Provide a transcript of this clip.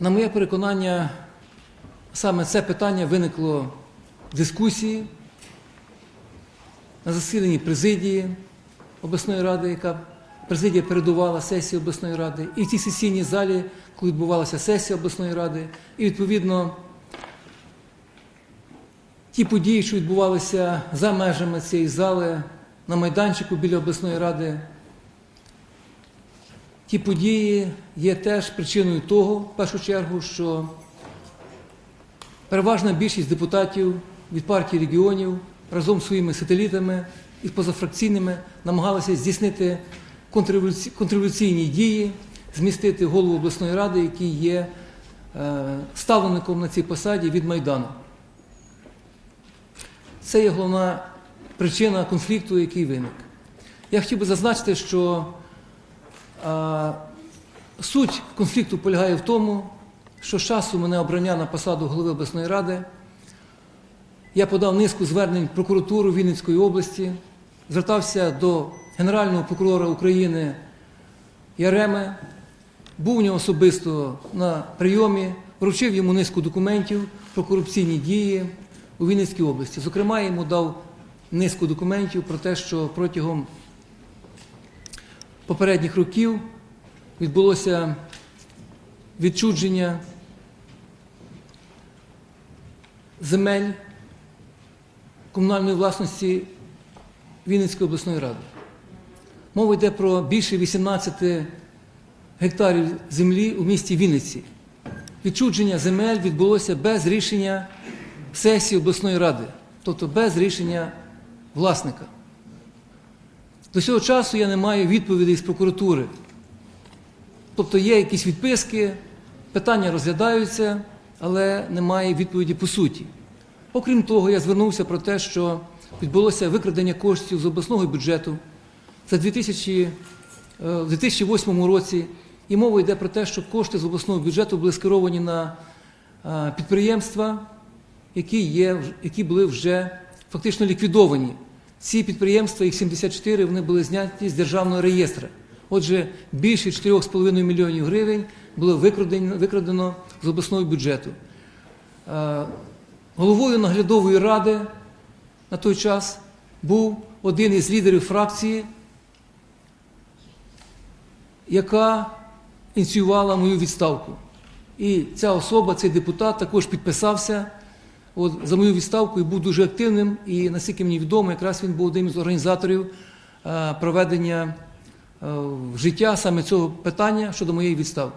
На моє переконання, саме це питання виникло в дискусії на засіданні президії обласної ради, яка президія передувала сесії обласної ради, і в цій сесійній залі, коли відбувалася сесія обласної ради, і відповідно ті події, що відбувалися за межами цієї зали, на майданчику біля обласної ради, ті події є теж причиною того, в першу чергу, що переважна більшість депутатів від партії регіонів разом з своїми сателітами і позафракційними намагалися здійснити контрреволюці- контрреволюційні дії, змістити голову обласної ради, який є е, ставленником на цій посаді від Майдану. Це є головна причина конфлікту, який виник. Я хотів би зазначити, що а, суть конфлікту полягає в тому, що з часу мене обрання на посаду голови обласної ради. Я подав низку звернень в прокуратуру Вінницької області, звертався до Генерального прокурора України Яреми, був у нього особисто на прийомі, вручив йому низку документів про корупційні дії у Вінницькій області. Зокрема, йому дав низку документів про те, що протягом попередніх років відбулося відчудження земель комунальної власності Вінницької обласної ради. Мова йде про більше 18 гектарів землі у місті Вінниці. Відчудження земель відбулося без рішення сесії обласної ради, тобто без рішення власника. До цього часу я не маю відповідей з прокуратури. Тобто є якісь відписки, питання розглядаються, але немає відповіді по суті. Окрім того, я звернувся про те, що відбулося викрадення коштів з обласного бюджету за 2000, е, в 2008 році. І мова йде про те, що кошти з обласного бюджету були скеровані на е, підприємства, які, є, які були вже фактично ліквідовані. Ці підприємства, їх 74, вони були зняті з державного реєстру. Отже, більше 4,5 мільйонів гривень було викрадено, з обласного бюджету. Е, Головою наглядової ради на той час був один із лідерів фракції, яка ініціювала мою відставку. І ця особа, цей депутат, також підписався от, за мою відставку і був дуже активним. І наскільки мені відомо, якраз він був одним з організаторів е, проведення е, життя саме цього питання щодо моєї відставки.